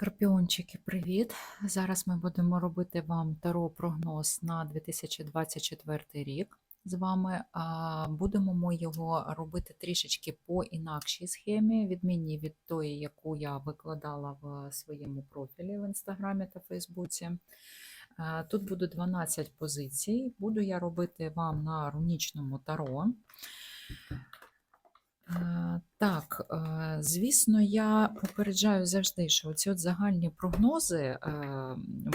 Скорпіончики, привіт! Зараз ми будемо робити вам таро-прогноз на 2024 рік з вами. Будемо ми його робити трішечки по інакшій схемі, відмінній від тої, яку я викладала в своєму профілі в інстаграмі та Фейсбуці. Тут буде 12 позицій. Буду я робити вам на рунічному таро. Е, Так, е, звісно, я попереджаю завжди, що ці от загальні прогнози, е,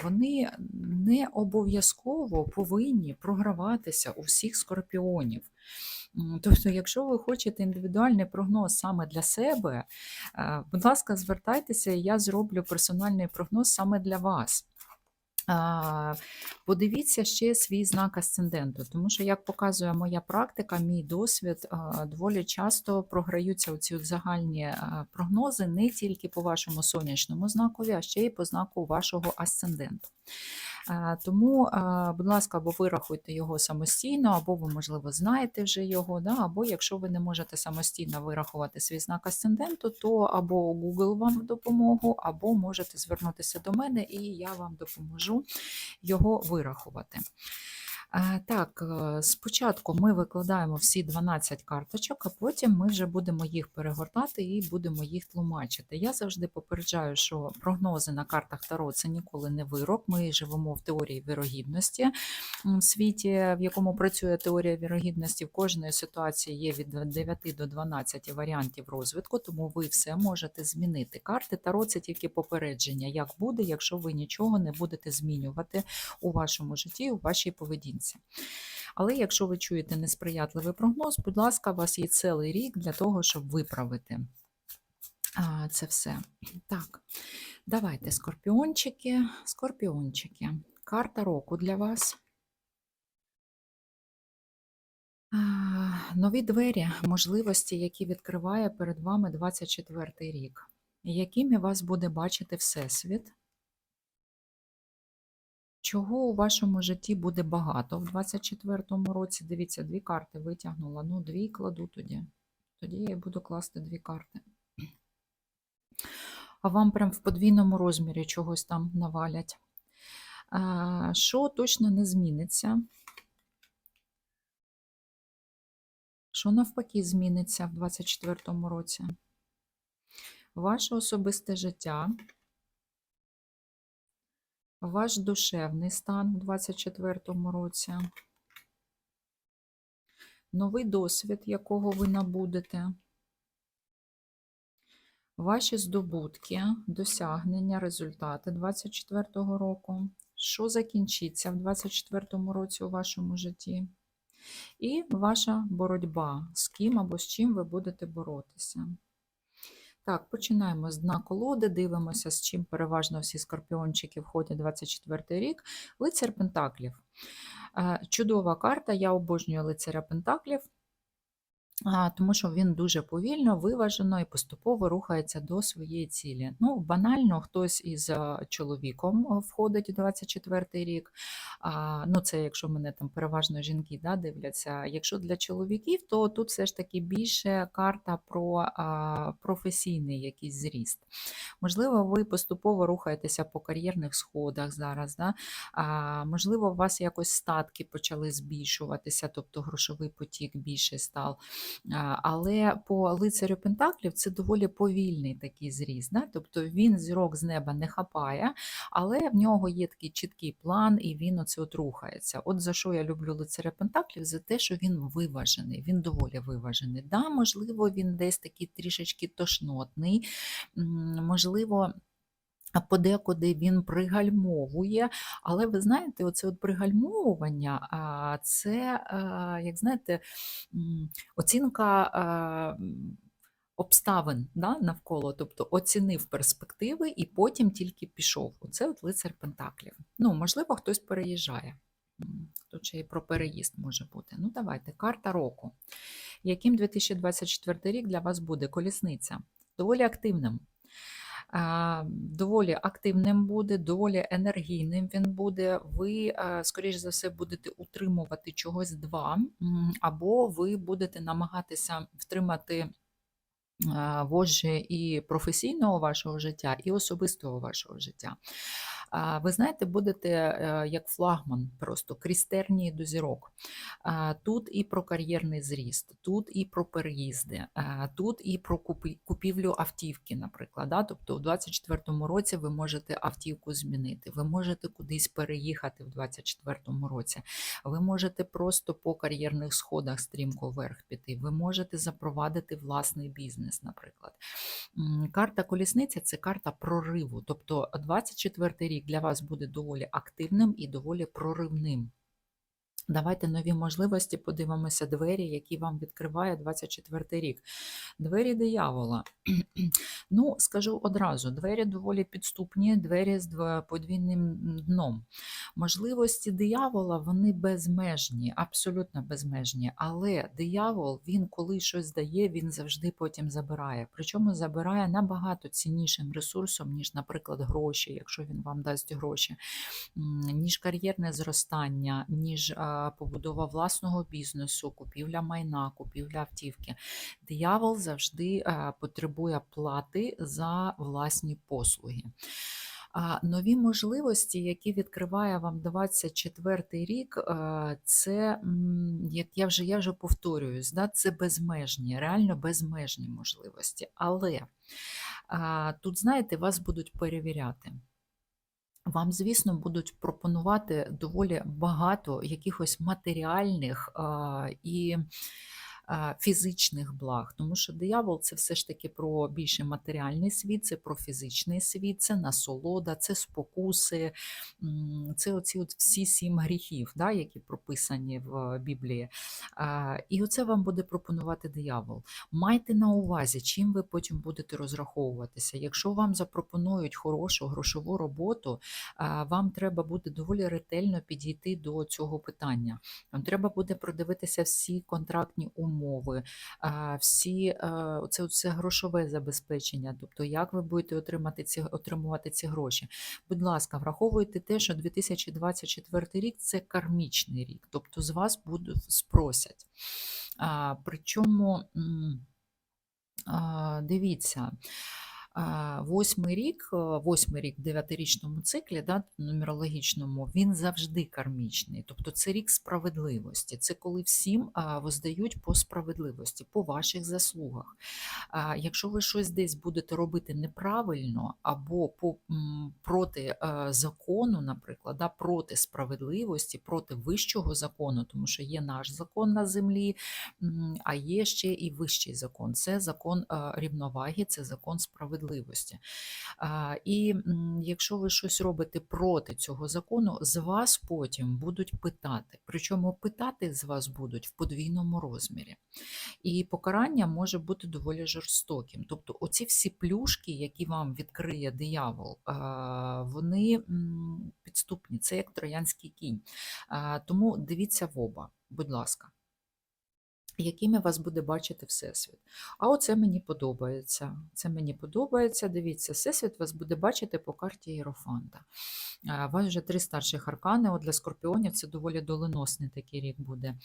вони не обов'язково повинні програватися у всіх скорпіонів. Тобто, якщо ви хочете індивідуальний прогноз саме для себе, будь ласка, звертайтеся, я зроблю персональний прогноз саме для вас. Подивіться ще свій знак асценденту, тому що, як показує моя практика, мій досвід, доволі часто програються оці загальні прогнози не тільки по вашому сонячному знакові, а ще й по знаку вашого асценденту. Тому, будь ласка, або вирахуйте його самостійно, або ви, можливо, знаєте вже його, да? або якщо ви не можете самостійно вирахувати свій знак асценденту, то або Google вам в допомогу, або можете звернутися до мене, і я вам допоможу його вирахувати. Так, е, спочатку ми викладаємо всі 12 карточок, а потім ми вже будемо їх перегортати і будемо їх тлумачити. Я завжди попереджаю, що прогнози на картах Таро це ніколи не вирок. Ми живемо в теорії вірогідності в світі, в якому працює теорія вірогідності. В кожної ситуації є від 9 до 12 варіантів розвитку, тому ви все можете змінити. Карти Таро це тільки попередження, як буде, якщо ви нічого не будете змінювати у вашому житті, у вашій поведінці. Але якщо ви чуєте несприятливий прогноз, будь ласка, у вас є цілий рік для того, щоб виправити це все. Так, давайте скорпіончики, скорпіончики. Карта року для вас. Нові двері, можливості, які відкриває перед вами 24 рік. Якими вас буде бачити Всесвіт? Чого у вашому житті буде багато в 24-му році? Дивіться, дві карти витягнула. Ну, дві кладу тоді. Тоді я буду класти дві карти. А вам прям в подвійному розмірі чогось там навалять. Що точно не зміниться? Що навпаки зміниться в 24-му році? Ваше особисте життя ваш душевний стан у 2024 році, новий досвід, якого ви набудете, ваші здобутки, досягнення, результати 2024 року, що закінчиться в 2024 році у вашому житті, і ваша боротьба, з ким або з чим ви будете боротися. Так, починаємо з дна колоди, дивимося, з чим переважно всі скорпіончики входять 24 рік. Лицар Пентаклів. Е, Чудова карта, я обожнюю лицаря Пентаклів тому що він дуже повільно, виважено і поступово рухається до своєї цілі. Ну, банально, хтось із чоловіком входить у 24-й рік. Ну, це якщо мене там переважно жінки да, дивляться. Якщо для чоловіків, то тут все ж таки більше карта про професійний якийсь зріст. Можливо, ви поступово рухаєтеся по кар'єрних сходах зараз. Да? Можливо, у вас якось статки почали збільшуватися, тобто грошовий потік більше став. Але по лицарю Пентаклів це доволі повільний такий зріз. Да? Тобто він зірок з неба не хапає, але в нього є такий чіткий план, і він оце от рухається. От за що я люблю лицаря Пентаклів? За те, що він виважений, він доволі виважений. Да, Можливо, він десь такий трішечки тошнотний, можливо. Подекуди він пригальмовує, але ви знаєте, оце от пригальмовування це, як знаєте, оцінка обставин да, навколо, тобто оцінив перспективи і потім тільки пішов. Оце от лицар Пентаклів. Ну, можливо, хтось переїжджає. Тут ще і про переїзд може бути. Ну, давайте, карта року. Яким 2024 рік для вас буде колісниця? Доволі активним доволі активним буде, доволі енергійним він буде. Ви, скоріш за все, будете утримувати чогось два, або ви будете намагатися втримати вожжі і професійного вашого життя, і особистого вашого життя. Ви знаєте, будете е, як флагман, просто крізь тернії до зірок. Тут і про кар'єрний зріст, тут і про переїзди, тут і про купівлю автівки, наприклад. Да? Тобто у 2024 році ви можете автівку змінити, ви можете кудись переїхати в 2024 році, ви можете просто по кар'єрних сходах стрімко вверх піти, ви можете запровадити власний бізнес, наприклад. Карта колісниця це карта прориву. Тобто 24 рік для вас буде доволі активним і доволі проривним. Давайте нові можливості подивимося двері, які вам відкриває 24 рік. Двері диявола. Ну, скажу одразу, двері доволі підступні, двері з подвійним дном. Можливості диявола вони безмежні, абсолютно безмежні. Але диявол, він коли щось дає, він завжди потім забирає. Причому забирає набагато ціннішим ресурсом, ніж, наприклад, гроші, якщо він вам дасть гроші, ніж кар'єрне зростання, ніж побудова власного бізнесу, купівля майна, купівля автівки. Диявол завжди потребує плати за власні послуги. Нові можливості, які відкриває вам 24 рік, е, це як я вже я вже повторююсь, да, це безмежні, реально безмежні можливості. Але тут, знаєте, вас будуть перевіряти. Вам, звісно, будуть пропонувати доволі багато якихось матеріальних і фізичних благ, тому що диявол це все ж таки про більше матеріальний світ, це про фізичний світ, це насолода, це спокуси, це оці от всі сім гріхів, да, які прописані в Біблії. І оце вам буде пропонувати диявол. Майте на увазі, чим ви потім будете розраховуватися. Якщо вам запропонують хорошу грошову роботу, вам треба буде доволі ретельно підійти до цього питання. Вам треба буде продивитися всі контрактні умови, а, всі це, це грошове забезпечення, тобто як ви будете отримати ці, отримувати ці гроші. Будь ласка, враховуйте те, що 2024 рік це кармічний рік, тобто з вас будуть спросять. Причому. Дивіться, восьмий рік, е, восьмий рік в дев'ятирічному циклі, да, нумерологічному, він завжди кармічний. Тобто це рік справедливості. Це коли всім воздають по справедливості, по ваших заслугах. Якщо ви щось десь будете робити неправильно або по, проти е, закону, наприклад, да, проти справедливості, проти вищого закону, тому що є наш закон на землі, А є ще і вищий закон. Це закон е, рівноваги, це закон справедливості. А, І якщо ви щось робите проти цього закону, з вас потім будуть питати. Причому питати з вас будуть в подвійному розмірі. І покарання може бути доволі жорстоким. Тобто, оці всі плюшки, які вам відкриє диявол, вони підступні. Це як троянський кінь. Тому дивіться в оба, будь ласка якими вас буде бачити Всесвіт. А оце мені подобається. Це мені подобається. Дивіться, Всесвіт вас буде бачити по карті Єрофанта. У вас вже три старших аркани. От для скорпіонів це доволі доленосний такий рік буде.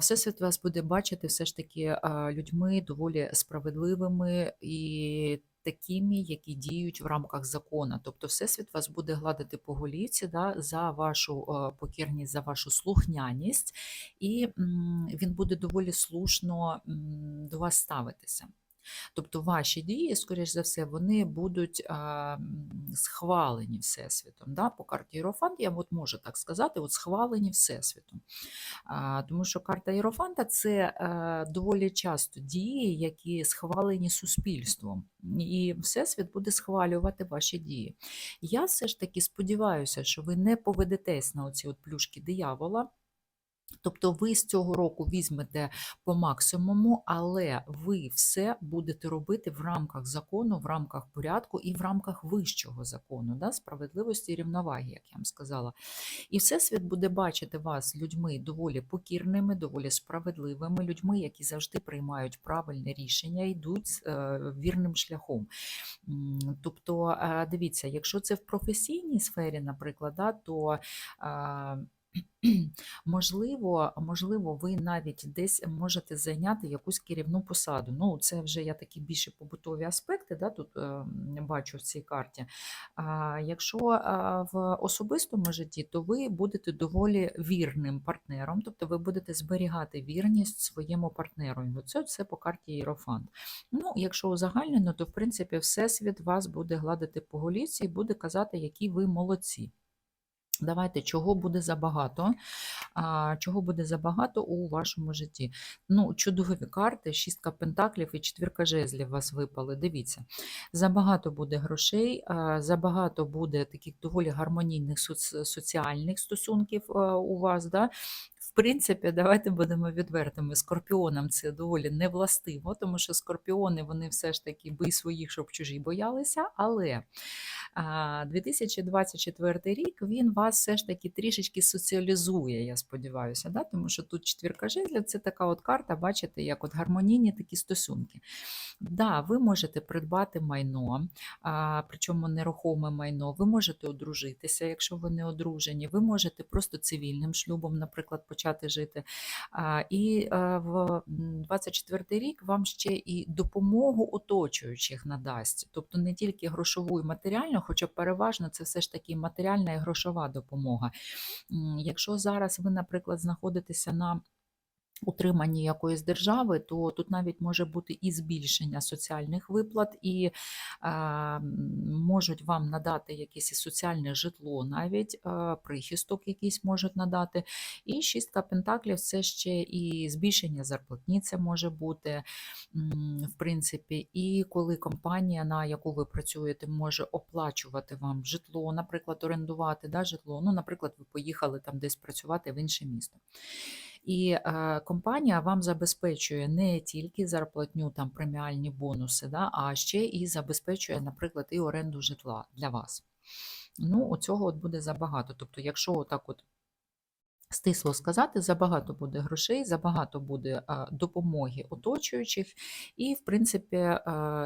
Всесвіт вас буде бачити все ж таки людьми доволі справедливими і такими, які діють в рамках закону. Тобто, Всесвіт вас буде гладити по голівці да, за вашу покірність, за вашу слухняність, і він буде доволі слушно до вас ставитися. Тобто ваші дії, скоріш за все, вони будуть а, схвалені Всесвітом. Да? По карті Єрофант, я от можу так сказати, от схвалені Всесвітом. А, Тому що карта Єрофанта це е, доволі часто дії, які схвалені суспільством, і Всесвіт буде схвалювати ваші дії. Я все ж таки сподіваюся, що ви не поведетесь на оці от плюшки диявола. Тобто ви з цього року візьмете по максимуму, але ви все будете робити в рамках закону, в рамках порядку і в рамках вищого закону, да, справедливості і рівноваги, як я вам сказала. І Всесвіт буде бачити вас людьми доволі покірними, доволі справедливими, людьми, які завжди приймають правильне рішення, йдуть е, вірним шляхом. Тобто, е, дивіться, якщо це в професійній сфері, наприклад, да, то. Можливо, можливо, ви навіть десь можете зайняти якусь керівну посаду. Ну, це вже я такі більше побутові аспекти, да, тут е, бачу в цій карті. А якщо в особистому житті, то ви будете доволі вірним партнером, тобто ви будете зберігати вірність своєму партнеру. Це все по карті Єрофант. Ну, якщо узагальнено, то в принципі Всесвіт вас буде гладити по голіці і буде казати, які ви молодці. Давайте, чого буде забагато, а, чого буде забагато у вашому житті. Ну, чудові карти, шістка пентаклів і четвірка жезлів вас випали. Дивіться, забагато буде грошей, забагато буде таких доволі гармонійних соц- соціальних стосунків у вас. Да? Принципі, давайте будемо відвертими. Скорпіонам це доволі невластиво, тому що скорпіони вони все ж таки бий своїх, щоб чужі боялися. Але 2024 рік він вас все ж таки трішечки соціалізує, я сподіваюся. Да? Тому що тут четвірка жезлів це така от карта, бачите, як от гармонійні такі стосунки. Да, ви можете придбати майно, причому нерухоме майно, ви можете одружитися, якщо ви не одружені, ви можете просто цивільним шлюбом, наприклад, почати жити. І е, в 24 рік вам ще і допомогу оточуючих надасть, тобто не тільки грошову і матеріальну, хоча переважно це все ж таки матеріальна і грошова допомога. Якщо зараз ви, наприклад, знаходитеся на утриманні якоїсь держави, то тут навіть може бути і збільшення соціальних виплат, і е, можуть вам надати якесь соціальне житло, навіть е, прихисток якийсь можуть надати. І шістка пентаклів це ще і збільшення зарплатні, це може бути, в принципі, і коли компанія, на яку ви працюєте, може оплачувати вам житло, наприклад, орендувати да, житло. Ну, наприклад, ви поїхали там десь працювати в інше місто. І е, компанія вам забезпечує не тільки зарплатню, там преміальні бонуси, да, а ще і забезпечує, наприклад, і оренду житла для вас. Ну, оцього от буде забагато. Тобто, якщо отак от стисло сказати, забагато буде грошей, забагато буде допомоги оточуючих, і, в принципі,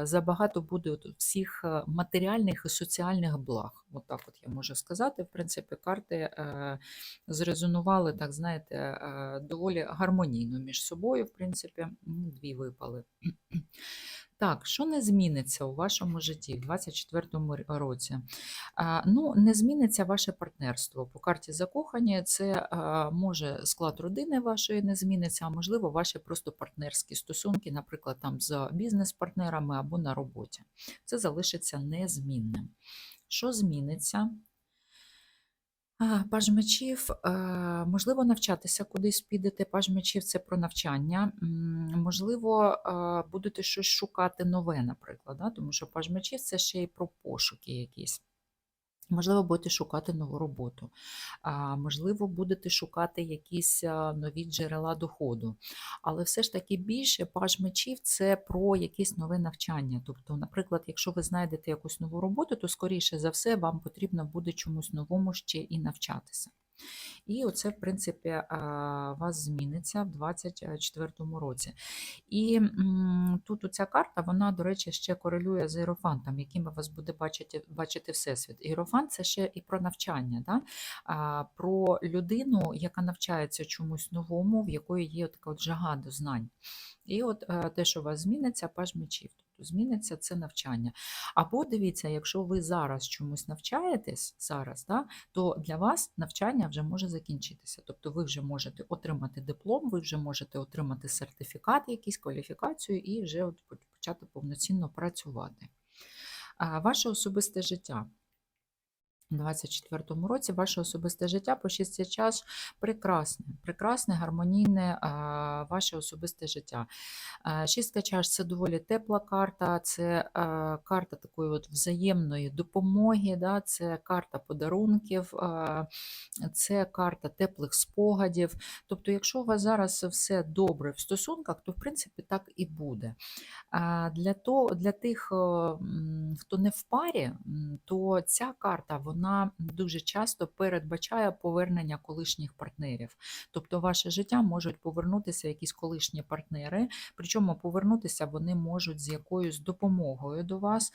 забагато буде всіх матеріальних і соціальних благ. От так от я можу сказати. В принципі, карти е, зрезонували, так знаєте, е, доволі гармонійно між собою. В принципі, дві випали. Так, що не зміниться у вашому житті в 2024 році? Ну, не зміниться ваше партнерство. По карті закохання це може склад родини вашої не зміниться, а можливо, ваші просто партнерські стосунки, наприклад, там з бізнес-партнерами або на роботі. Це залишиться незмінним. Що зміниться? Паж мечів, е, можливо, навчатися кудись підете. Паж мечів це про навчання. Можливо, е, будете щось шукати нове, наприклад, да? тому що паж мечів це ще й про пошуки якісь. Можливо, будете шукати нову роботу, а, можливо, будете шукати якісь нові джерела доходу. Але все ж таки більше паж мечів це про якесь нове навчання. Тобто, наприклад, якщо ви знайдете якусь нову роботу, то скоріше за все вам потрібно буде чомусь новому ще і навчатися. І оце, в принципі, а, вас зміниться в 2024 році. І тут оця карта, вона, до речі, ще корелює з іерофантом, яким вас буде бачити, бачити Всесвіт. Іерофант це ще і про навчання, да? про людину, яка навчається чомусь новому, в якої є така от жага до знань. І от е, те, що у вас зміниться, паж мечів. Тобто зміниться це навчання. Або дивіться, якщо ви зараз чомусь навчаєтесь, зараз, да, то для вас навчання вже може закінчитися. Тобто ви вже можете отримати диплом, ви вже можете отримати сертифікат, якісь кваліфікацію і вже от почати повноцінно працювати. Ваше особисте життя. У 2024 році ваше особисте життя по шістці час прекрасне, прекрасне, гармонійне ваше особисте життя. Шістка чаш це доволі тепла карта, це карта такої от взаємної допомоги, да, це карта подарунків, це карта теплих спогадів. Тобто, якщо у вас зараз все добре в стосунках, то в принципі так і буде. Для, того, для тих, хто не в парі, то ця карта вона вона дуже часто передбачає повернення колишніх партнерів. Тобто, ваше життя можуть повернутися якісь колишні партнери, причому повернутися вони можуть з якоюсь допомогою до вас.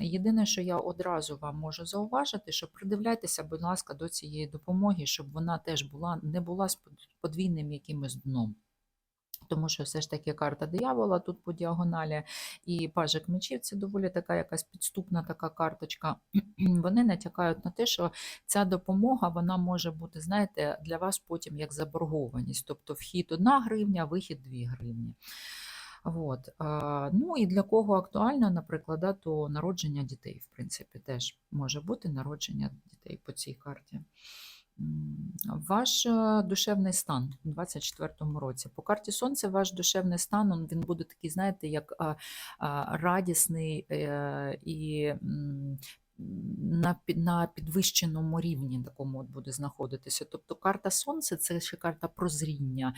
Єдине, що я одразу вам можу зауважити, що придивляйтеся, будь ласка, до цієї допомоги, щоб вона теж була не була з подвійним якимось дном. Тому що все ж таки карта диявола тут по діагоналі, і пажик мечів це доволі така якась підступна така карточка. Вони натякають на те, що ця допомога вона може бути, знаєте, для вас потім як заборгованість. Тобто вхід 1 гривня, вихід 2 гривні. От. Ну і для кого актуально, наприклад, то народження дітей, в принципі, теж може бути народження дітей по цій карті. Ваш е, душевний стан у 24-му році. По карті Сонця ваш душевний стан він буде такий, знаєте, як а, а, радісний е, і на, на підвищеному рівні такому от буде знаходитися. Тобто карта Сонця це ще карта прозріння,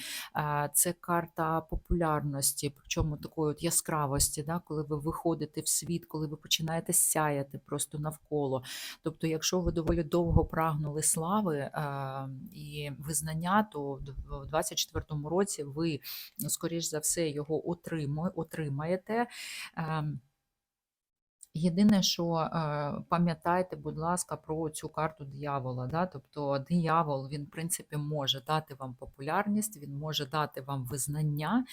це карта популярності, причому такої от яскравості, да, коли ви виходите в світ, коли ви починаєте сяяти просто навколо. Тобто, якщо ви доволі довго прагнули слави і визнання, то в д- в 24-му році ви, скоріш за все, його отримаєте. Єдине, що е, пам'ятайте, будь ласка, про цю карту диявола. Да? Тобто диявол, він, в принципі, може дати вам популярність, він може дати вам визнання,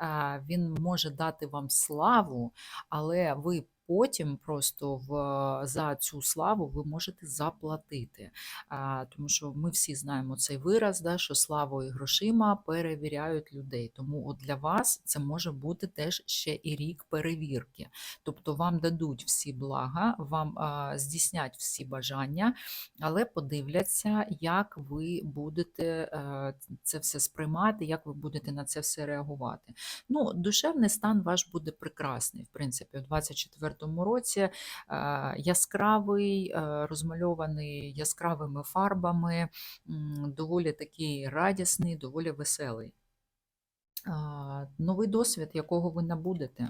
е, він може дати вам славу, але ви потім просто в, за цю славу ви можете заплатити. А, Тому що ми всі знаємо цей вираз, да, що славою і грошима перевіряють людей. Тому от для вас це може бути теж ще і рік перевірки. Тобто вам дадуть всі блага, вам а, здійснять всі бажання, але подивляться, як ви будете е, це все сприймати, як ви будете на це все реагувати. Ну, душевний стан ваш буде прекрасний, в принципі, у 24-му році е, яскравий, е, розмальований яскравими фарбами, доволі такий радісний, доволі веселий. Новий досвід, якого ви набудете.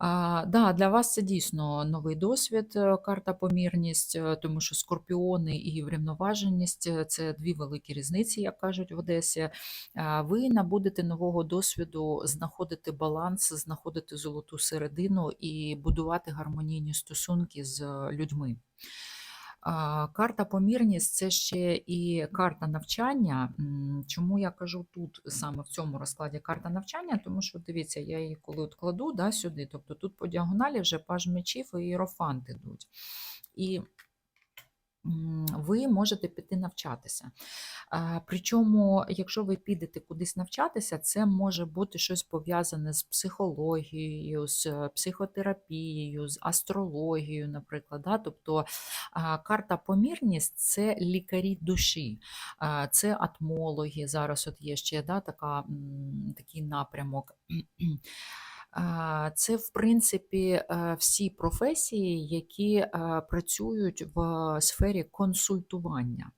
А, да, для вас це дійсно новий досвід, е, карта помірність, е, тому що скорпіони і врівноваженість це дві великі різниці, як кажуть в Одесі. А, Ви набудете нового досвіду знаходити баланс, знаходити золоту середину і будувати гармонійні стосунки з людьми. Карта помірність це ще і карта навчання. Чому я кажу тут саме в цьому розкладі карта навчання? Тому що дивіться, я її коли от кладу да, сюди, тобто тут по діагоналі вже паж мечів і іерофант ідуть. І ви можете піти навчатися. Причому, якщо ви підете кудись навчатися, це може бути щось пов'язане з психологією, з е, психотерапією, з астрологією, наприклад. Да? Тобто карта помірність це лікарі душі, це атмологи. Зараз от є ще да, така, такий напрямок. Це, в принципі, е, всі професії, які е, працюють в сфері консультування.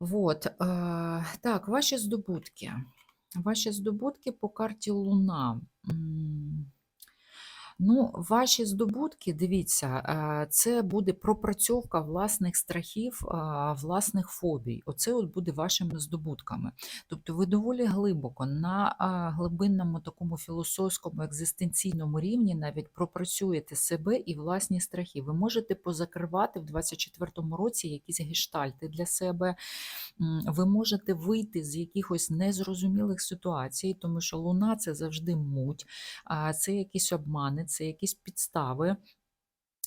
Вот. е, Так, ваші здобутки. Ваші здобутки по карті Луна. Ну, ваші здобутки, дивіться, е, це буде пропрацьовка власних страхів, власних фобій. Оце от буде вашими здобутками. Тобто ви доволі глибоко на глибинному такому філософському, екзистенційному рівні навіть пропрацюєте себе і власні страхи. Ви можете позакривати в 24-му році якісь гештальти для себе. Ви можете вийти з якихось незрозумілих ситуацій, тому що луна це завжди муть, це якісь обмани, це якісь підстави.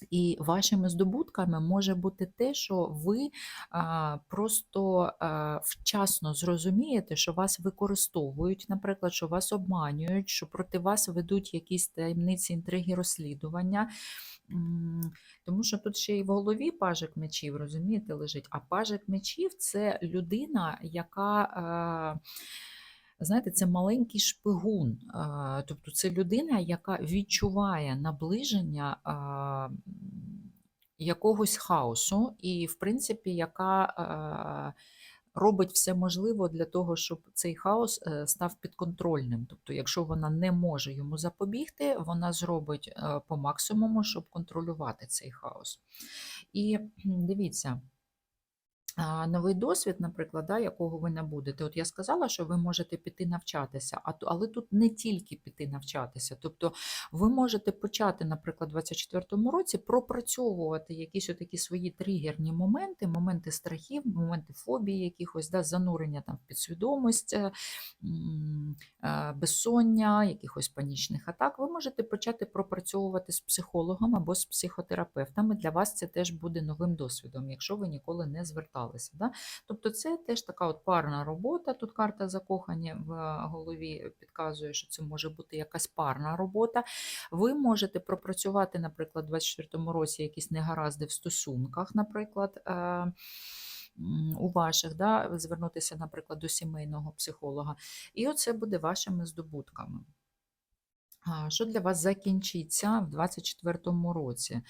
І вашими здобутками може бути те, що ви а, просто а, вчасно зрозумієте, що вас використовують, наприклад, що вас обманюють, що проти вас ведуть якісь таємниці, інтриги, розслідування. Тому що тут ще й в голові пажик мечів, розумієте, лежить. А пажик мечів це людина, яка. А, Знаєте, це маленький шпигун, тобто це людина, яка відчуває наближення якогось хаосу, і, в принципі, яка робить все можливе для того, щоб цей хаос е, став підконтрольним. Тобто, якщо вона не може йому запобігти, вона зробить е, по максимуму, щоб контролювати цей хаос. І дивіться. Новий досвід, наприклад, да, якого ви набудете. От я сказала, що ви можете піти навчатися, а, але тут не тільки піти навчатися. Тобто ви можете почати, наприклад, у 2024 році пропрацьовувати якісь такі свої тригерні моменти, моменти страхів, моменти фобії, якихось да, занурення там в підсвідомість, е, е, безсоння, якихось панічних атак. Ви можете почати пропрацьовувати з психологом або з психотерапевтами. Для вас це теж буде новим досвідом, якщо ви ніколи не зверталися. Да? Тобто це теж така от парна робота. Тут карта закохання в голові підказує, що це може бути якась парна робота. Ви можете пропрацювати, наприклад, у 2024 році якісь негаразди в стосунках, наприклад. е, У ваших, да, звернутися, наприклад, до сімейного психолога. І оце буде вашими здобутками. Що для вас закінчиться в 2024 році?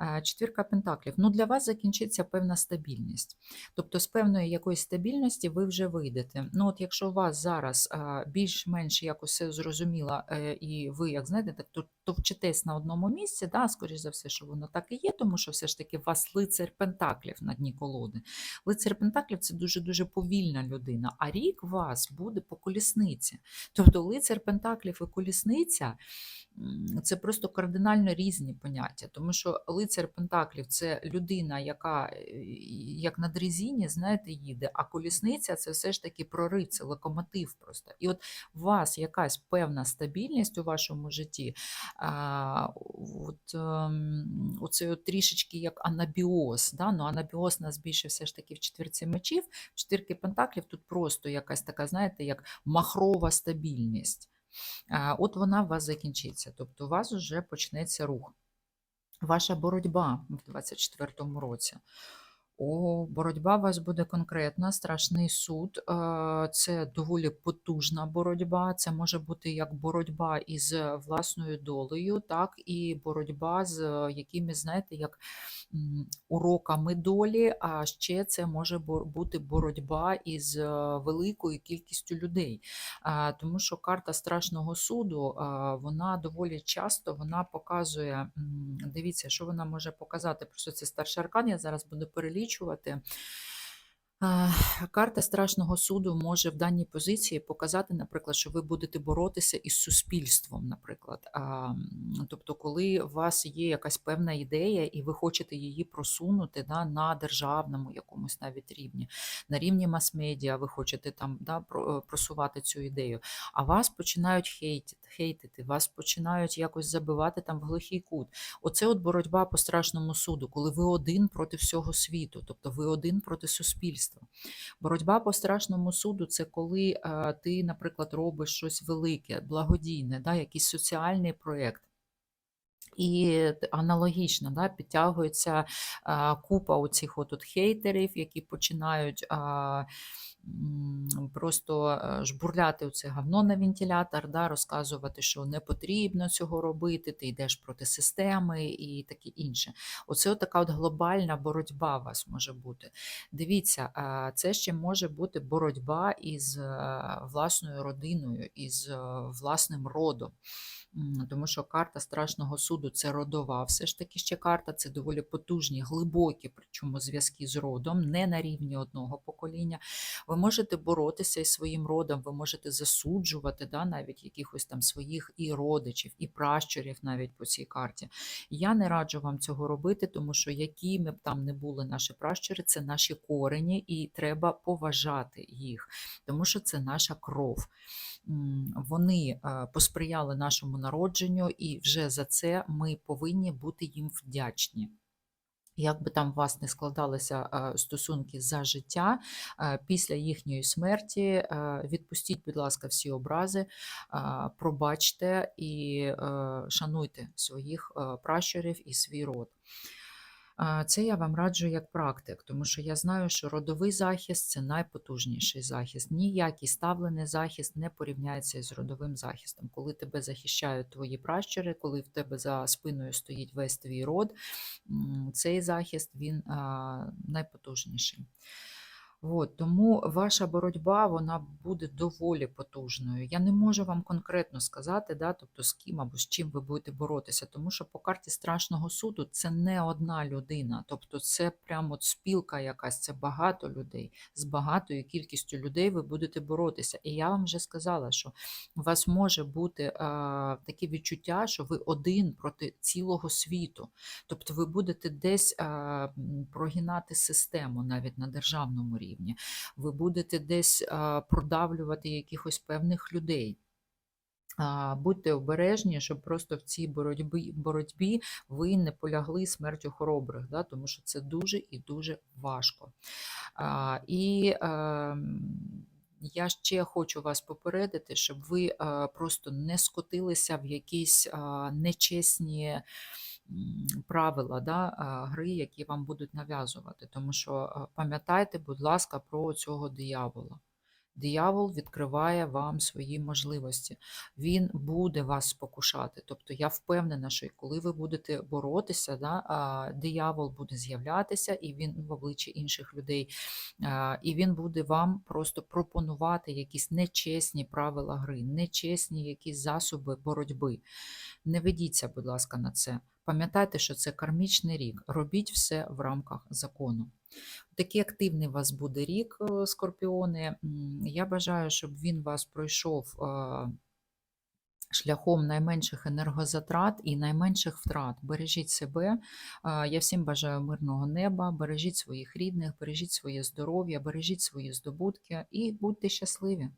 Е, Четвірка пентаклів. Ну, для вас закінчиться певна стабільність. Тобто, з певної якоїсь стабільності ви вже вийдете. Ну, от якщо у вас зараз е, більш-менш якось все зрозуміло, е, і ви, як знаєте, так то- товчитесь на одному місці, да, скоріш за все, що воно так і є, тому що все ж таки у вас лицар пентаклів на дні колоди. Лицар пентаклів це дуже-дуже повільна людина, а рік вас буде по колісниці. Тобто лицар пентаклів і колісниця це просто кардинально різні поняття, тому що лицар пентаклів це людина, яка е, як на дрезині, знаєте, їде, а колісниця це все ж таки прорив, локомотив просто. І от у вас якась певна стабільність у вашому житті, от, оце от трішечки як анабіоз. Да? Ну, анабіоз нас більше все ж таки в четвірці мечів, в четвірки пентаклів тут просто якась така, знаєте, як махрова стабільність. От вона у вас закінчиться, тобто у вас вже почнеться рух. Ваша боротьба в 2024 році. О, боротьба у вас буде конкретна, страшний суд. е, Це доволі потужна боротьба. Це може бути як боротьба із власною долею, так і боротьба з е, якимись, знаєте, як уроками долі. А ще це може бути боротьба із е, великою кількістю людей. Тому що карта страшного суду, вона доволі часто вона показує, дивіться, що вона може показати. Просто це старший аркан, я зараз буду перелічувати. А, Карта страшного суду може в даній позиції показати, наприклад, що ви будете боротися із суспільством, наприклад. Тобто, коли у вас є якась певна ідея, і ви хочете її просунути да, на державному якомусь навіть рівні, на рівні мас-медіа, ви хочете там да, е, просувати цю ідею, а вас починають хейтити, хейтити, вас починають якось забивати там в глухий кут. Оце от боротьба по страшному суду, коли ви один проти всього світу, тобто ви один проти суспільства. Боротьба по страшному суду це коли е, ти, наприклад, робиш щось велике, благодійне, да, якийсь соціальний проєкт. І аналогічно да, підтягується а, купа оцих от, хейтерів, які починають а, просто е, жбурляти оце говно на вентилятор, да, розказувати, що не потрібно цього робити, ти йдеш проти системи і таке інше. Оце от така от глобальна боротьба у вас може бути. Дивіться, це ще може бути боротьба із е, власною родиною, із е, власним родом. Тому що карта страшного суду це родова, все ж таки ще карта, це доволі потужні, глибокі, причому зв'язки з родом, не на рівні одного покоління. Ви можете боротися із своїм родом, ви можете засуджувати да, навіть якихось там своїх і родичів, і пращурів навіть по цій карті. Я не раджу вам цього робити, тому що якими б там не були наші пращури, це наші корені, і треба поважати їх, тому що це наша кров. Вони е, посприяли нашому народженню, і вже за це ми повинні бути їм вдячні. Як би там у вас не складалися е, стосунки за життя, е, після їхньої смерті е, відпустіть, будь ласка, всі образи, пробачте і шануйте своїх пращурів і свій род. Це я вам раджу як практик, тому що я знаю, що родовий захист це найпотужніший захист. Ніякий ставлений захист не порівняється з родовим захистом. Коли тебе захищають твої пращури, коли в тебе за спиною стоїть весь твій род, цей захист він найпотужніший. От, тому ваша боротьба вона буде доволі потужною. Я не можу вам конкретно сказати, да, тобто з ким або з чим ви будете боротися, тому що по карті страшного суду це не одна людина, тобто це прямо спілка якась, це багато людей. З багатою кількістю людей ви будете боротися. І я вам вже сказала, що у вас може бути е, таке відчуття, що ви один проти цілого світу. Тобто ви будете десь е, прогинати систему навіть на державному рівні. Ви будете десь продавлювати якихось певних людей. А, Будьте обережні, щоб просто в цій боротьбі, боротьбі ви не полягли смертю хоробрих, да, тому що це дуже і дуже важко. А, І ем, я ще хочу вас попередити, щоб ви е, просто не скотилися в якісь е, нечесні правила да, гри, які вам будуть нав'язувати. Тому що пам'ятайте, будь ласка, про цього диявола. Диявол відкриває вам свої можливості. Він буде вас спокушати. Тобто я впевнена, що коли ви будете боротися, да, диявол буде з'являтися, і він в обличчі інших людей, і він буде вам просто пропонувати якісь нечесні правила гри, нечесні якісь засоби боротьби. Не ведіться, будь ласка, на це. Пам'ятайте, що це кармічний рік. Робіть все в рамках закону. Такий активний у вас буде рік, е, скорпіони. Я бажаю, щоб він вас пройшов е, шляхом найменших енергозатрат і найменших втрат. Бережіть себе. Е, Я всім бажаю мирного неба, бережіть своїх рідних, бережіть своє здоров'я, бережіть свої здобутки і будьте щасливі.